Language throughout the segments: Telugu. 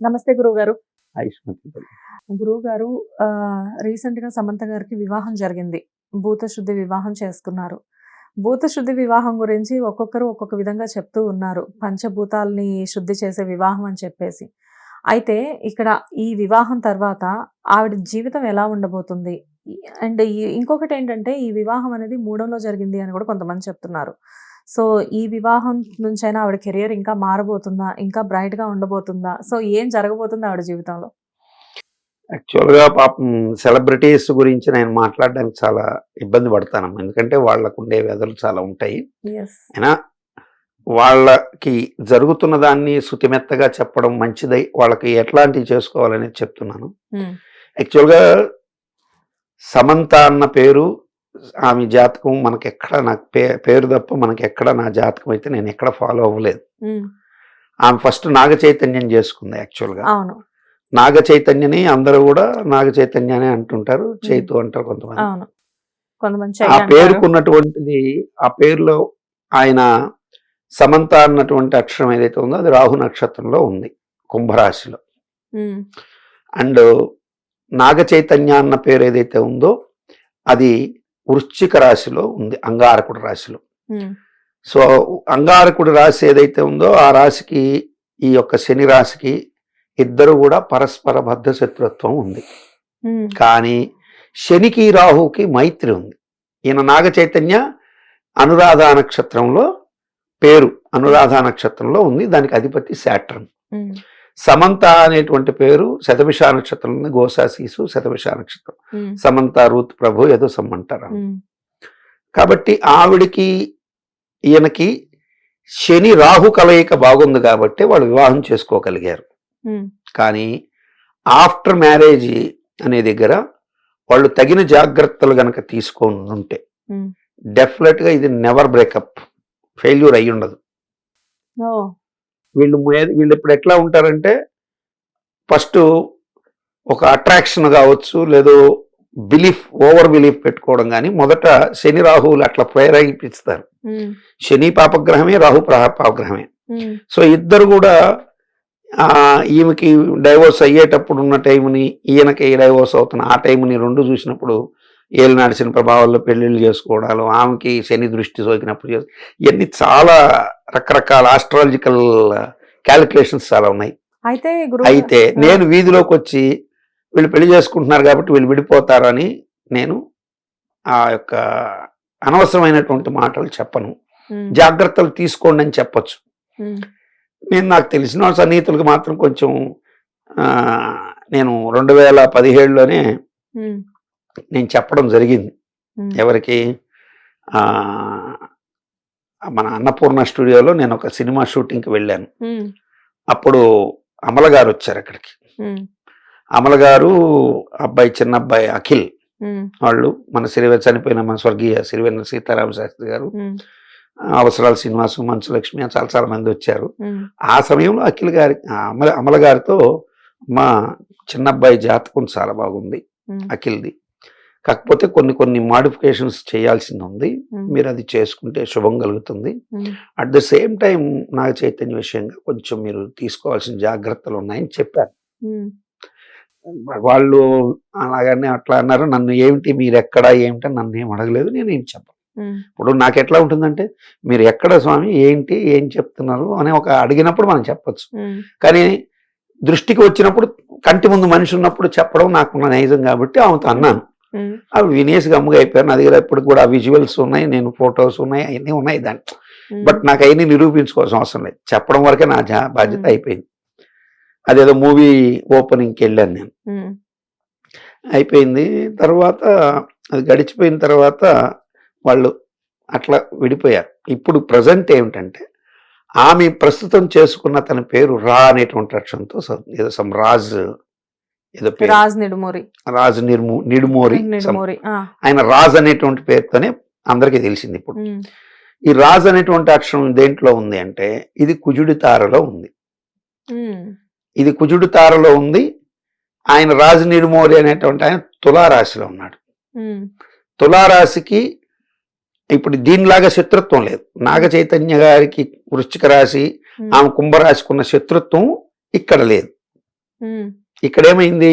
నమస్తే గురువు గారు గురువు గారు. రీసెంట్గా సమంత గారికి వివాహం జరిగింది. భూత శుద్ధి వివాహం చేసుకున్నారు. భూత శుద్ధి వివాహం గురించి ఒక్కొక్కరు ఒక్కొక్క విధంగా చెప్తూ ఉన్నారు. పంచభూతాల్ని శుద్ధి చేసే వివాహం అని చెప్పేసి. అయితే ఇక్కడ ఈ వివాహం తర్వాత ఆవిడ జీవితం ఎలా ఉండబోతుంది? అండ్ ఇంకొకటి ఏంటంటే ఈ వివాహం అనేది మూడంలో జరిగింది అని కూడా కొంతమంది చెప్తున్నారు. సో ఈ వివాహం నుంచైనా ఆవిడ కెరియర్ ఇంకా మారబోతుందా? ఇంకా బ్రైట్గా ఉండబోతుందా? సో ఏం జరగబోతుంది ఆవిడ జీవితంలో? యాక్చువల్గా పాపం సెలబ్రిటీస్ గురించి నేను మాట్లాడడానికి చాలా ఇబ్బంది పడతాను ఎందుకంటే వాళ్ళకు ఉండే వ్యధలు చాలా ఉంటాయి. అయినా వాళ్ళకి జరుగుతున్న దాన్ని శుతిమెత్తగా చెప్పడం మంచిదై వాళ్ళకి ఎట్లాంటివి చేసుకోవాలనేది చెప్తున్నాను. యాక్చువల్గా సమంత అన్న పేరు ఆమె జాతకం మనకి ఎక్కడ నాకు పే పేరు తప్ప మనకి ఎక్కడ నా జాతకం అయితే నేను ఎక్కడ ఫాలో అవ్వలేదు. ఆమె ఫస్ట్ నాగ చైతన్యం చేసుకుంది యాక్చువల్గా అవును. నాగ చైతన్యని అందరూ కూడా నాగ చైతన్యనే అంటుంటారు. చైతు అంటారు కొంతమంది. ఆ. పేరుకున్నటువంటిది ఆ పేరులో ఆయన సమంత అన్నటువంటి అక్షరం ఏదైతే ఉందో అది రాహు నక్షత్రంలో ఉంది కుంభరాశిలో. అండ్ నాగ చైతన్య అన్న పేరు ఏదైతే ఉందో అది వృశ్చిక రాశిలో ఉంది అంగారకుడు రాశిలో. ఉమ్, సో అంగారకుడి రాశి ఏదైతే ఉందో ఆ రాశికి ఈ యొక్క శని రాశికి ఇద్దరు కూడా పరస్పర బద్ధ శత్రుత్వం ఉంది. ఉమ్, కానీ శనికి రాహుకి మైత్రి ఉంది. ఈయన నాగ చైతన్య అనురాధ నక్షత్రంలో పేరు అనురాధ నక్షత్రంలో ఉంది దానికి అధిపతి శాట్రన్. ఉమ్, సమంత అనేటువంటి పేరు శతభిష నక్షత్రం గోసాశీసు శతభిష నక్షత్రం. సమంత రూత్ ప్రభు ఏదో సమ్మంటారు కాబట్టి ఆవిడికి ఈయనకి శని రాహు కలయిక బాగుంది కాబట్టి వాళ్ళు వివాహం చేసుకోగలిగారు. కానీ ఆఫ్టర్ మ్యారేజ్ అనే దగ్గర వాళ్ళు తగిన జాగ్రత్తలు గనక తీసుకొని ఉంటే. డెఫినెట్గా ఇది నెవర్ బ్రేకప్ ఫెయిల్యూర్ అయి ఉండదు వీళ్ళు వీళ్ళు ఇప్పుడు ఎట్లా ఉంటారంటే ఫస్ట్ ఒక అట్రాక్షన్ కావచ్చు లేదో బిలీఫ్ ఓవర్ బిలీఫ్ పెట్టుకోవడం కానీ మొదట శని రాహువులు అట్లా ప్రేరేపిస్తారు శని పాపగ్రహమే రాహు పాపగ్రహమే. సో ఇద్దరు కూడా ఆ, ఈమెకి డైవోర్స్ అయ్యేటప్పుడు ఉన్న టైంని ఈయనకి డైవోర్స్ అవుతున్న ఆ టైంని రెండు చూసినప్పుడు ఏళ్ళు నడిచిన ప్రభావాల్లో పెళ్ళిళ్ళు చేసుకోవడాలు ఆమెకి శని దృష్టి సోకినప్పుడు చేసు- ఇవన్నీ చాలా రకరకాల ఆస్ట్రాలజికల్ క్యాలిక్యులేషన్స్ చాలా ఉన్నాయి. అయితే అయితే నేను వీధిలోకి వచ్చి వీళ్ళు పెళ్ళి చేసుకుంటున్నారు కాబట్టి వీళ్ళు విడిపోతారని నేను ఆ యొక్క అనవసరమైనటువంటి మాటలు చెప్పను. జాగ్రత్తలు తీసుకోండి అని చెప్పొచ్చు. నేను నాకు తెలిసిన సన్నిహితులకు మాత్రం కొంచెం నేను రెండు వేల పదిహేడులోనే నేను చెప్పడం జరిగింది. ఎవరికి? మన అన్నపూర్ణ స్టూడియోలో నేను ఒక సినిమా షూటింగ్కి వెళ్ళాను. అప్పుడు అమల గారు వచ్చారు అక్కడికి. అమల గారు అబ్బాయి చిన్న అబ్బాయి అఖిల్ వాళ్ళు మన సిరివె చనిపోయిన మన స్వర్గీయ సిరివెన్న సీతారామ శాస్త్రి గారు అవసరాల శ్రీనివాసు మంచు లక్ష్మి చాలా చాలా మంది వచ్చారు. ఆ సమయంలో అఖిల్ గారి అమల అమల గారితో మా చిన్నబ్బాయి జాతకం చాలా బాగుంది. అఖిల్ది. కాకపోతే కొన్ని కొన్ని మాడిఫికేషన్స్ చేయాల్సింది ఉంది మీరు అది చేసుకుంటే శుభం కలుగుతుంది. At the same time Naga Chaitanya విషయంగా కొంచెం మీరు తీసుకోవాల్సిన జాగ్రత్తలు ఉన్నాయని చెప్పారు. వాళ్ళు అలాగనే అట్లా అన్నారు. నన్ను ఏమిటి మీరు ఎక్కడ ఏమిటి నన్ను ఏం అడగలేదు. నేను ఏం చెప్పను. ఇప్పుడు నాకు ఎట్లా ఉంటుందంటే మీరు ఎక్కడ స్వామి ఏంటి ఏం చెప్తున్నారు అని ఒక అడిగినప్పుడు మనం చెప్పొచ్చు. కానీ దృష్టికి వచ్చినప్పుడు కంటి ముందు మనిషి ఉన్నప్పుడు చెప్పడం నాకు నైజం కాబట్టి ఆమెతో అన్నాను. అవి వినేసి గమ్ముగా అయిపోయారు. నా దగ్గర ఇప్పుడు కూడా విజువల్స్ ఉన్నాయి నేను ఫొటోస్ ఉన్నాయి అవన్నీ ఉన్నాయి దాని ఉమ్, బట్ నాకు అవన్నీ నిరూపించుకోవాల్సిన అవసరం లేదు. చెప్పడం వరకే నా బాధ్యత. అయిపోయింది. అదేదో మూవీ ఓపెనింగ్కి వెళ్ళాను నేను. అయిపోయింది. తర్వాత అది గడిచిపోయిన తర్వాత వాళ్ళు అట్లా విడిపోయారు. ఇప్పుడు ప్రజెంట్ ఏమిటంటే ఆమె ప్రస్తుతం చేసుకున్న తన పేరు రా అనేటువంటి అక్షరంతో ఏదో సమ్ రాజ్ ఏదో పేరు. రాజ్ నిడుమూరి. రాజు నిర్ము నిడుమోరి ఆయన రాజ్ అనేటువంటి పేరుతోనే అందరికీ తెలిసింది ఇప్పుడు. ఈ రాజ్ అనేటువంటి అక్షరం దేంట్లో ఉంది అంటే ఇది కుజుడి తారలో ఉంది. ఇది కుజుడి తారలో ఉంది. ఆయన రాజు నిడుమోరి అనేటువంటి ఆయన తులారాశిలో ఉన్నాడు. తులారాశికి ఇప్పుడు దీనిలాగా శత్రుత్వం లేదు. నాగ చైతన్య గారికి వృశ్చిక రాశి ఆమె కుంభరాశికి ఉన్న శత్రుత్వం ఇక్కడ లేదు. ఉమ్, ఇక్కడ ఏమైంది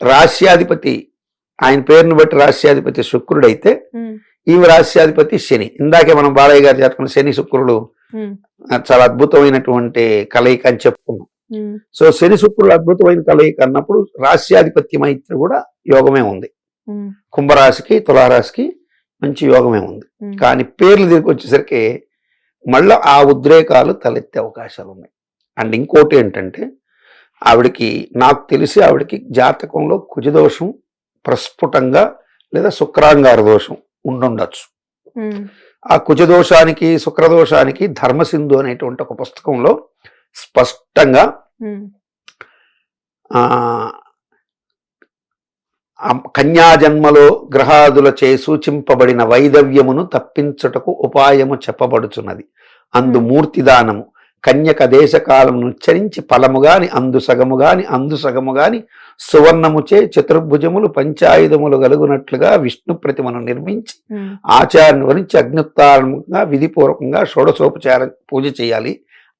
రాశ్యాధిపతి ఆయన పేరును బట్టి రాశ్యాధిపతి శుక్రుడైతే ఈమె రాశ్యాధిపతి శని. ఇందాకే మనం బాలయ్య గారు చెప్పుకున్న శని శుక్రుడు చాలా అద్భుతమైనటువంటి కలయిక అని చెప్పుకున్నాం. సో శని శుక్రుడు అద్భుతమైన కలయిక అన్నప్పుడు రాశ్యాధిపత్య మైత్రి కూడా యోగమే ఉంది. కుంభరాశికి తులారాశికి మంచి యోగమే ఉంది. కానీ పేర్లు తిరిగి వచ్చేసరికి మళ్ళీ ఆ ఉద్రేకాలు తలెత్తే అవకాశాలు ఉన్నాయి. అండ్ ఇంకోటి ఏంటంటే ఆవిడకి నాకు తెలిసి ఆవిడకి జాతకంలో కుజదోషం ప్రస్ఫుటంగా లేదా శుక్రాంగార దోషం ఉండుండొచ్చు. ఆ కుజదోషానికి శుక్రదోషానికి ధర్మసింధు అనేటువంటి ఒక పుస్తకంలో స్పష్టంగా ఉమ్, ఆ ఆ కన్యా జన్మలో గ్రహాదులచే సూచింపబడిన వైదవ్యమును తప్పించుటకు ఉపాయము చెప్పబడుచున్నది. అందు. మూర్తిదానము. కన్యక దేశకాలమును ఉచ్చరించి ఫలము గాని అందు సగము గాని అందు సగము గాని సువర్ణముచే చతుర్భుజములు పంచాయుధములు గలుగునట్లుగా విష్ణు ప్రతిమను నిర్మించి ఆచార్యుని వరించి అగ్నిత్తారంగా విధిపూర్వకంగా షోడశోపచార పూజ చేయాలి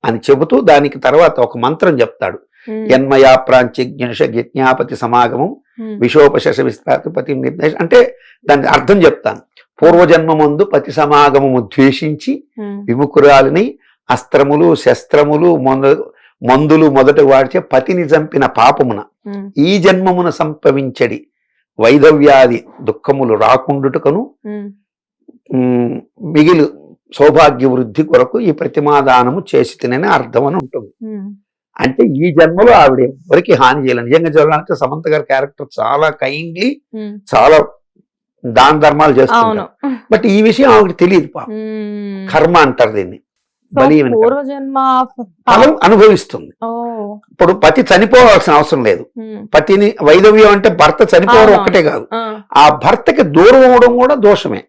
అని చెబుతూ దానికి తర్వాత ఒక మంత్రం చెప్తాడు. ఉమ్, యన్మయా ప్రాంచిజ్ఞష యజ్ఞాపతి సమాగమం ఉమ్, విశోపశశ విస్తాపతి నిర్దేశం అంటే దాని అర్థం చెప్తాను. పూర్వజన్మ ముందు పతి సమాగమము ద్వేషించి ఉమ్, విముకురాలిని అస్త్రములు శస్త్రములు మొద- మందులు మొదట వాడిచే పతిని చంపిన పాపమున ఈ జన్మమున సంభవించడి వైధవ్యాది దుఃఖములు రాకుండుటకును మిగిలి సౌభాగ్య వృద్ధి కొరకు ఈ ప్రతిమాదానము చేసి తినని అర్థం అని ఉంటుంది. అంటే ఈ జన్మలో ఆవిడ ఎవరికి హాని చేయాలి నిజంగా చెప్పాలంటే సమంత గారి క్యారెక్టర్ చాలా కైండ్లీ చాలా దాన ధర్మాలు చేస్తుంది బట్ ఈ విషయం ఆవిడకి తెలియదు పాప. ఉమ్. కర్మ అంటారు దీన్ని. పూర్వజన్మ ఫలం అనుభవిస్తుంది. ఇప్పుడు పతి చనిపోవాల్సిన అవసరం లేదు. పతిని వైదవ్యం అంటే భర్త చనిపోవడం. ఒక్కటే కాదు. ఆ, భర్తకి దూరం అవడం కూడా దోషమే.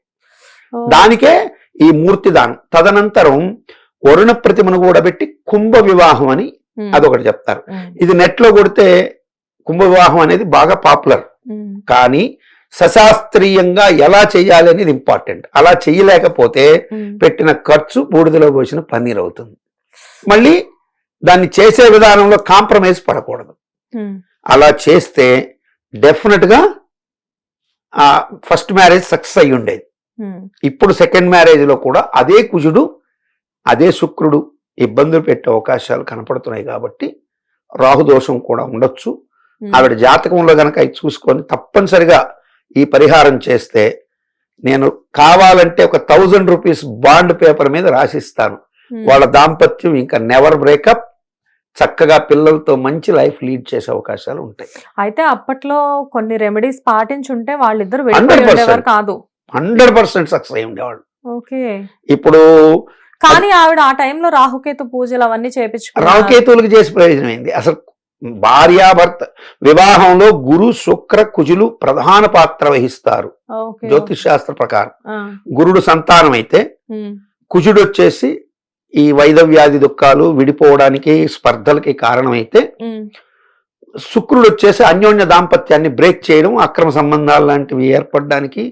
దానికే ఈ మూర్తి దానం తదనంతరం వరుణ ప్రతిమను కూడా పెట్టి కుంభ వివాహం అని అదొకటి చెప్తారు. ఇది నెట్లో కొడితే కుంభ వివాహం అనేది బాగా పాపులర్. కానీ సశాస్త్రీయంగా ఎలా చేయాలి అనేది ఇంపార్టెంట్ అలా చేయలేకపోతే పెట్టిన ఖర్చు బూడిదలో పోసిన పన్నీర్ అవుతుంది. మళ్ళీ దాన్ని చేసే విధానంలో కాంప్రమైజ్ పడకూడదు. అలా చేస్తే డెఫినెట్గా ఆ ఫస్ట్ మ్యారేజ్ సక్సెస్ అయ్యి ఉండేది. ఇప్పుడు సెకండ్ మ్యారేజ్లో కూడా అదే కుజుడు అదే శుక్రుడు ఇబ్బందులు పెట్టే అవకాశాలు కనపడుతున్నాయి కాబట్టి రాహుదోషం కూడా ఉండొచ్చు. ఆవిడ జాతకంలో గనక అవి చూసుకొని తప్పనిసరిగా ఈ పరిహారం చేస్తే నేను కావాలంటే ఒక థౌజండ్ రూపీస్ బాండ్ పేపర్ మీద రాసిస్తాను. ఉమ్, వాళ్ళ దాంపత్యం ఇంకా నెవర్ బ్రేకప్ చక్కగా పిల్లలతో మంచి లైఫ్ లీడ్ చేసే అవకాశాలు ఉంటాయి. అయితే అప్పట్లో కొన్ని రెమెడీస్ పాటించుంటే వాళ్ళిద్దరు 100% వెళ్ళిపోయి ఉండేవారు కాదు. హండ్రెడ్ పర్సెంట్ సక్సెస్ అయి ఉండేవాళ్ళు. ఓకే. ఇప్పుడు కానీ ఆవిడ ఆ టైంలో రాహుకేతు పూజలు అవన్నీ చేపించుకున్నారు. రావుకేతువులకు చేసి ప్రయోజనం ఏంది? అసలు భార్యాభర్త వివాహంలో గురు శుక్ర కుజులు ప్రధాన పాత్ర వహిస్తారు. జ్యోతిష్ శాస్త్ర ప్రకారం. గురుడు సంతానం అయితే కుజుడు వచ్చేసి ఈ వైదవ్యాధి దుఃఖాలు విడిపోవడానికి స్పర్ధలకి కారణమైతే శుక్రుడు వచ్చేసి అన్యోన్య దాంపత్యాన్ని బ్రేక్ చేయడం అక్రమ సంబంధాలు లాంటివి ఏర్పడడానికి.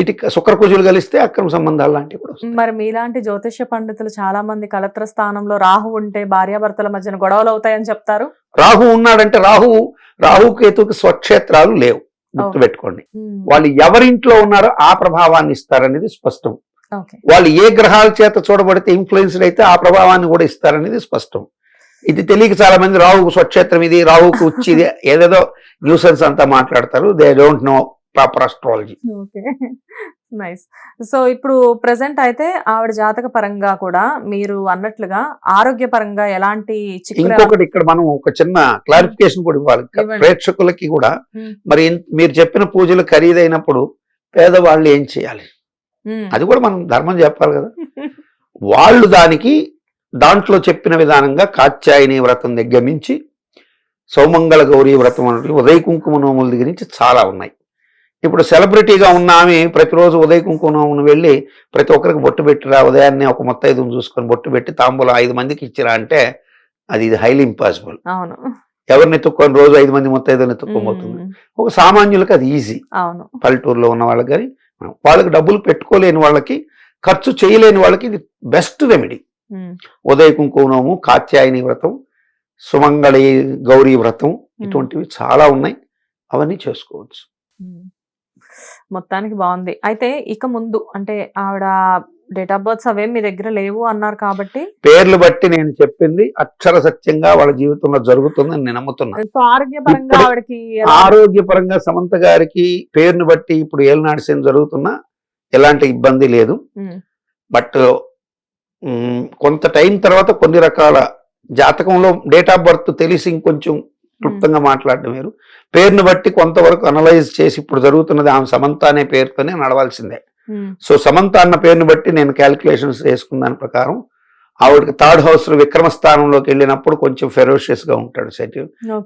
ఇటు శుక్ర కుజులు కలిస్తే అక్రమ సంబంధాలు లాంటివి కూడా. మరి మీలాంటి జ్యోతిష్య పండితులు చాలా మంది కలత్ర స్థానంలో రాహు ఉంటే భార్యాభర్తల మధ్యన గొడవలు అవుతాయని చెప్తారు? రాహు ఉన్నాడంటే రాహు రాహు కేతుకి స్వక్షేత్రాలు లేవు. గుర్తుపెట్టుకోండి వాళ్ళు ఎవరింట్లో ఉన్నారో ఆ ప్రభావాన్ని ఇస్తారనేది స్పష్టం. వాళ్ళు ఏ గ్రహాల చేత చూడబడితే ఇన్ఫ్లుయెన్స్డ్ అయితే ఆ ప్రభావాన్ని కూడా ఇస్తారనేది స్పష్టం. ఇది తెలియక చాలా మంది రాహుకు స్వక్షేత్రం ఇది రాహుకు ఉచ్చి ఇది ఏదేదో న్యూసెన్స్ అంతా మాట్లాడతారు. They don't know proper astrology nice. So ఇప్పుడు ప్రెసెంట్ అయితే ఆవిడ జాతక పరంగా కూడా మీరు అన్నట్లుగా ఆరోగ్య పరంగా ఎలాంటి ఇంకొకటి ఇక్కడ మనం ఒక చిన్న క్లారిఫికేషన్ కూడా ఇవ్వాలి. ప్రేక్షకులకి కూడా మరి మీరు చెప్పిన పూజలు ఖరీదైనప్పుడు పేదవాళ్ళు ఏం చేయాలి. అది కూడా మనం ధర్మం చెప్పాలి కదా. వాళ్ళు దానికి దాంట్లో చెప్పిన విధానంగా కాత్యాయని వ్రతం దగ్గర నుంచి సౌమంగళ గౌరీ వ్రతం అనేది ఉదయ కుంకుమ నోముల దగ్గర నుంచి చాలా ఉన్నాయి. ఇప్పుడు సెలబ్రిటీగా ఉన్న ఆమె ప్రతిరోజు ఉదయ కుంకుమ నోమును వెళ్ళి ప్రతి ఒక్కరికి బొట్టు పెట్టిరా ఉదయాన్నే ఒక మొత్తం చూసుకొని బొట్టు పెట్టి తాంబూలం ఐదు మందికి ఇచ్చిరా అంటే అది ఇది హైలీ ఇంపాసిబుల్ అవును. ఎవరిని ఎత్తుక్కొని రోజు ఐదు మంది మొత్తం ఎత్తుక్కోబోతుంది. ఒక సామాన్యులకు అది ఈజీ అవును. పల్లెటూరులో ఉన్న వాళ్ళకి కానీ వాళ్ళకి డబ్బులు పెట్టుకోలేని వాళ్ళకి ఖర్చు చేయలేని వాళ్ళకి ఇది బెస్ట్ రెమెడీ ఉదయ కుంకుమనోము కాత్యాయని వ్రతం సుమంగళి గౌరీ వ్రతం ఇటువంటివి చాలా ఉన్నాయి. అవన్నీ చేసుకోవచ్చు. మొత్తానికి బాగుంది. అయితే ఇక ముందు అంటే ఆవిడ డేట్ ఆఫ్ బర్త్స్ అవేం మీ దగ్గర లేవు అన్నారు కాబట్టి పేర్లు బట్టి నేను చెప్పింది అక్షర సత్యంగా వాళ్ళ జీవితంలో జరుగుతుందని నేను నమ్ముతున్నాను ఆరోగ్యపరంగా ఆవిడకి ఆరోగ్యపరంగా సమంత గారికి పేరును బట్టి ఇప్పుడు ఏలనాడు సేన జరుగుతున్నా ఎలాంటి ఇబ్బంది లేదు. బట్ కొంత టైం తర్వాత కొన్ని రకాల జాతకంలో డేట్ ఆఫ్ బర్త్ తెలిసి ఇంకొంచెం క్లుప్తంగా మాట్లాడడం వేరు. పేరును బట్టి కొంతవరకు అనలైజ్ చేసి ఇప్పుడు జరుగుతున్నది ఆమె సమంత అనే పేరుతోనే నడవాల్సిందే. సో సమంత అన్న పేరుని బట్టి నేను క్యాలిక్యులేషన్స్ వేసుకున్న దాని ప్రకారం ఆవిడకి థర్డ్ హౌస్లో విక్రమ స్థానంలోకి వెళ్ళినప్పుడు కొంచెం ఫెరోషియస్గా ఉంటాడు సెట్.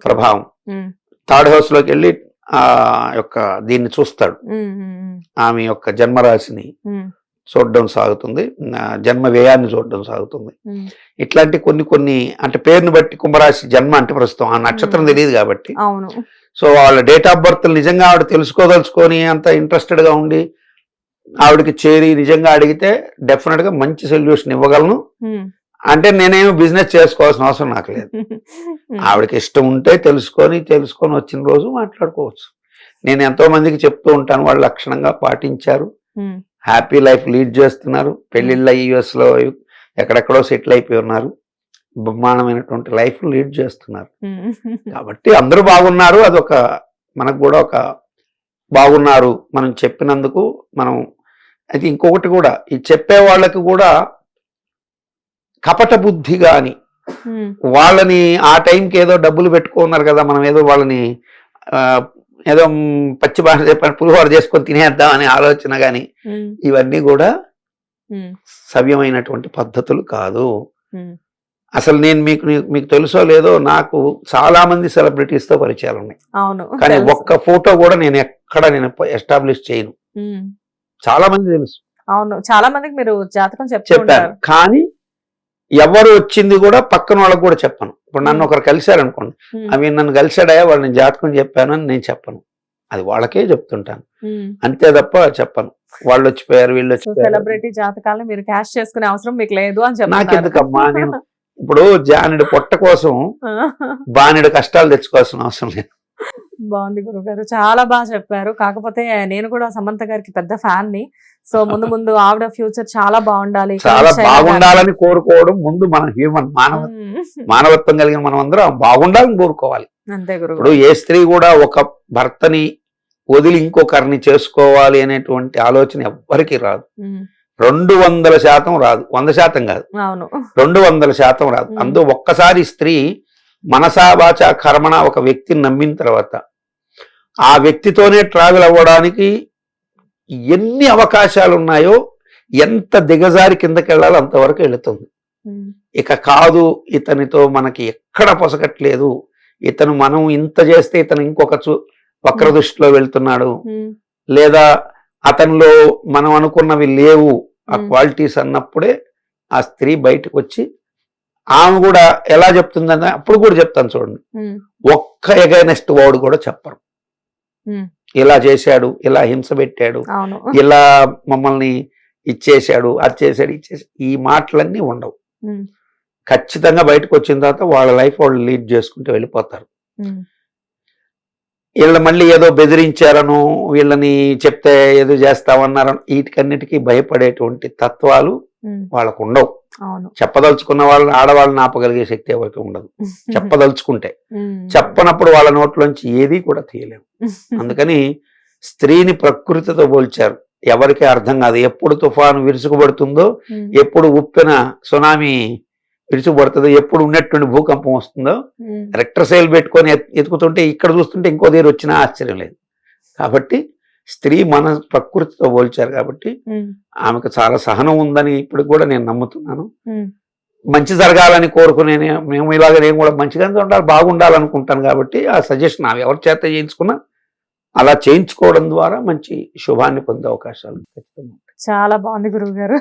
ప్రభావం. థర్డ్ హౌస్లోకి వెళ్ళి ఆ యొక్క దీన్ని చూస్తాడు. ఆమె యొక్క జన్మరాశిని చూడడం సాగుతుంది. జన్మ వ్యయాన్ని చూడడం సాగుతుంది. ఇట్లాంటి కొన్ని కొన్ని అంటే పేరుని బట్టి కుంభరాశి జన్మ అంటే ప్రస్తుతం ఆ నక్షత్రం. తెలియదు కాబట్టి. సో వాళ్ళ డేట్ ఆఫ్ బర్త్ నిజంగా ఆవిడ తెలుసుకోదలుచుకొని అంత ఇంట్రెస్టెడ్గా ఉండి ఆవిడకి చేరి నిజంగా అడిగితే డెఫినెట్గా మంచి సొల్యూషన్ ఇవ్వగలను. అంటే నేనేమి బిజినెస్ చేసుకోవాల్సిన అవసరం నాకు లేదు. ఆవిడకి ఇష్టం ఉంటే తెలుసుకొని తెలుసుకొని వచ్చిన రోజు మాట్లాడుకోవచ్చు. నేను ఎంతో మందికి చెప్తూ ఉంటాను వాళ్ళు లక్షణంగా పాటించారు. హ్యాపీ లైఫ్ లీడ్ చేస్తున్నారు. పెళ్ళిళ్ళ యుఎస్లో ఎక్కడెక్కడో సెటిల్ అయిపోయి ఉన్నారు. బ్రహ్మాండమైనటువంటి లైఫ్ లీడ్ చేస్తున్నారు. కాబట్టి అందరూ బాగున్నారు. అదొక మనకు కూడా ఒక బాగున్నారు మనం చెప్పినందుకు మనం అయితే ఇంకొకటి కూడా ఈ చెప్పే వాళ్ళకి కూడా కపట బుద్ధి ఉమ్, వాళ్ళని ఆ టైంకి ఏదో డబ్బులు పెట్టుకున్నారు కదా మనం ఏదో వాళ్ళని ఏదో పచ్చి భాష చెప్పని పులిహోర చేసుకొని తినేద్దాం అనే ఆలోచన కానీ ఇవన్నీ కూడా సవ్యమైనటువంటి పద్ధతులు కాదు. అసలు నేను మీకు మీకు తెలుసో లేదో నాకు చాలా మంది సెలబ్రిటీస్తో పరిచయాలు ఉన్నాయి. అవును. కానీ. ఒక్క ఫోటో కూడా నేను ఎక్కడ నేను ఎస్టాబ్లిష్ చేయను. చాలా మంది తెలుసు. అవును. చాలా మందికి మీరు జాతకం ఉంటారు. కానీ ఎవరు వచ్చింది కూడా పక్కన వాళ్ళకి కూడా చెప్పను. ఇప్పుడు నన్ను ఒకరు కలిశారు అనుకోండి అవి నన్ను కలిశాడయా? వాళ్ళు నేను జాతకం చెప్పాను అని నేను చెప్పను. అది వాళ్ళకే చెప్తుంటాను. అంతే తప్ప చెప్పను. వాళ్ళు వచ్చిపోయారు వీళ్ళు సెలబ్రిటీ జాతకాలను మీరు క్యాష్ చేసుకునే అవసరం మీకు లేదు అని చెప్తున్నారు. నాకెందుకమ్మా? నేను ఇప్పుడు జానుడి పొట్ట కోసం బానుడి కష్టాలు తెచ్చుకోవాల్సిన అవసరం లేదు. బాగుంది గురుగారు చాలా బాగా చెప్పారు. కాకపోతే నేను కూడా సమంత గారికి పెద్ద ఫ్యాన్ని సో ముందు ముందు ఆవిడ ఫ్యూచర్ చాలా బాగుండాలి. చాలా గారు- బాగుండాలని కోరుకోవడం ముందు మన హ్యూమన్ మానవ మానవత్వం కలిగిన మనం అందరం బాగుండాలని కోరుకోవాలి. అంతే గురువు ఇప్పుడు ఏ స్త్రీ కూడా ఒక భర్తని వదిలి ఇంకొకరిని చేసుకోవాలి అనేటువంటి ఆలోచన ఎవ్వరికి రాదు. రెండు వందల శాతం రాదు. వంద శాతం కాదు. అవును. రెండు వందల శాతం రాదు. అందు ఒక్కసారి స్త్రీ మనసా వాచ కర్మణ ఒక వ్యక్తిని నమ్మిన తర్వాత ఆ వ్యక్తితోనే ట్రావెల్ అవ్వడానికి ఎన్ని అవకాశాలు ఉన్నాయో ఎంత దిగజారి కిందకి వెళ్ళాలో అంతవరకు వెళుతుంది. ఇక కాదు ఇతనితో మనకి ఎక్కడ పొసగట్లేదు. ఇతను మనం ఇంత చేస్తే ఇతను ఇంకొక చు- వక్ర దృష్టిలో వెళ్తున్నాడు. లేదా అతనిలో మనం అనుకున్నవి లేవు. ఆ. క్వాలిటీస్ అన్నప్పుడే ఆ స్త్రీ బయటకు వచ్చి ఆమె కూడా ఎలా చెప్తుందని అప్పుడు కూడా చెప్తాను చూడండి. ఒక్క ఎగైనెస్ట్ వాడు కూడా చెప్పరు. ఇలా చేశాడు ఇలా హింస పెట్టాడు ఇలా మమ్మల్ని ఇచ్చేశాడు అది చేశాడు ఇచ్చేసి ఈ మాటలన్నీ ఉండవు. ఖచ్చితంగా బయటకు వచ్చిన తర్వాత వాళ్ళ లైఫ్ వాళ్ళు లీడ్ చేసుకుంటూ వెళ్ళిపోతారు. వీళ్ళ మళ్ళీ ఏదో బెదిరించారను వీళ్ళని చెప్తే ఏదో చేస్తామన్నారను వీటికన్నిటికీ భయపడేటువంటి తత్వాలు వాళ్ళకు ఉండవు చెప్పదలుచుకున్న వాళ్ళని ఆడవాళ్ళని ఆపగలిగే శక్తి ఎవరికి ఉండదు. చెప్పదలుచుకుంటే. చెప్పనప్పుడు వాళ్ళ నోట్లోంచి ఏది కూడా తీయలేము అందుకని స్త్రీని ప్రకృతితో పోల్చారు. ఎవరికి అర్థం కాదు. ఎప్పుడు తుఫాను విరుచుకుపడుతుందో ఎప్పుడు ఉప్పెన సునామీ విరుచుకుపడుతుందో ఎప్పుడు ఉన్నటువంటి భూకంపం వస్తుందో రెక్టర్ సైల్ పెట్టుకొని ఎత్- ఎతుకుతుంటే ఇక్కడ చూస్తుంటే ఇంకో దగ్గర వచ్చినా ఆశ్చర్యం లేదు. కాబట్టి స్త్రీ మన ప్రకృతితో పోల్చారు కాబట్టి ఆమెకు చాలా సహనం ఉందని ఇప్పుడు కూడా నేను నమ్ముతున్నాను. మంచి జరగాలని కోరుకునే మేము ఇలాగ నేను కూడా మంచిగానే ఉండాలి బాగుండాలనుకుంటాను కాబట్టి ఆ సజెషన్ ఆమె ఎవరి చేత చేయించుకున్నా అలా చేయించుకోవడం ద్వారా మంచి శుభాన్ని పొందే అవకాశాలు ఖచ్చితంగా. చాలా బాగుంది గురువు గారు.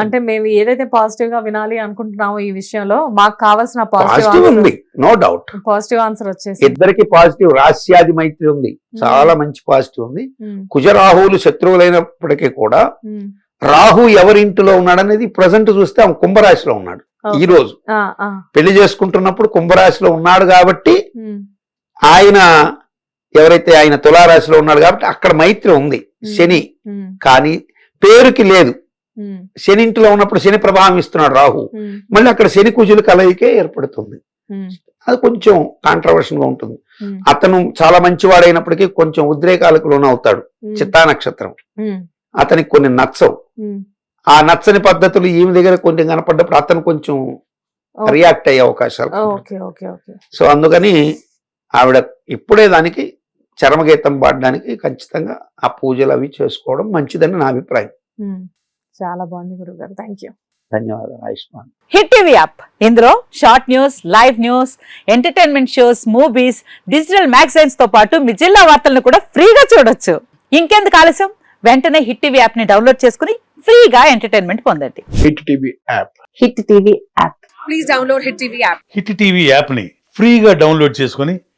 అంటే మేము ఏదైతే పాజిటివ్గా వినాలి అనుకుంటున్నామో ఈ విషయంలో మాకు కావాల్సిన పాజిటివ్ ఉంది నో డౌట్ పాజిటివ్ ఆన్సర్ వచ్చేసి ఇద్దరికి పాజిటివ్ రాస్యాది మైత్రి ఉంది. చాలా మంచి పాజిటివ్ ఉంది. ఉమ్, కుజరాహువులు శత్రువులైనప్పటికీ కూడా ఉమ్, రాహు ఎవరి ఇంటిలో ఉన్నాడనేది ప్రజెంట్ చూస్తే ఆమె కుంభరాశిలో ఉన్నాడు. ఓకే. ఈ రోజు. పెళ్ళి చేసుకుంటున్నప్పుడు కుంభరాశిలో ఉన్నాడు కాబట్టి ఆయన ఎవరైతే ఆయన తులారాశిలో ఉన్నాడు కాబట్టి అక్కడ మైత్రి ఉంది. Hmm. శని. కానీ పేరుకి లేదు. శని ఇంట్లో ఉన్నప్పుడు శని ప్రభావం ఇస్తున్నాడు రాహు. మళ్ళీ అక్కడ శని కుజుల కలయికే ఏర్పడుతుంది. అది కొంచెం కాంట్రవర్షన్గా ఉంటుంది అతను చాలా మంచివాడైనప్పటికీ కొంచెం ఉద్రేకాలకు లోనవుతాడు చిత్తా నక్షత్రం. అతనికి కొన్ని నచ్చవు. ఆ నచ్చని పద్ధతులు ఈమె దగ్గర కొంచెం కనపడ్డప్పుడు అతను కొంచెం. రియాక్ట్ అయ్యే అవకాశాలు సో అందుకని ఆవిడ ఇప్పుడే దానికి చరమగీతం పాడడానికి ఖచ్చితంగా ఆ పూజలు అవి చేసుకోవడం మంచిదని నా అభిప్రాయం. చాలా బాగుంది గురుగారు. థ్యాంక్ యూ ధన్యవాదాలు ఆయుష్మాన్. హిట్ టీవీ యాప్ ఇందులో short news live news entertainment shows movies digital మ్యాగజైన్స్తో పాటు మీ జిల్లా వార్తలను కూడా ఫ్రీగా చూడొచ్చు. ఇంకెందుకు ఆలస్యం? వెంటనే హిట్ టీవీ యాప్ని డౌన్లోడ్ చేసుకుని ఫ్రీగా ఎంటర్టైన్మెంట్ పొందండి. Hit TV app hit TV app hit TV యాప్ని ఫ్రీగా డౌన్లోడ్ చేసుకొని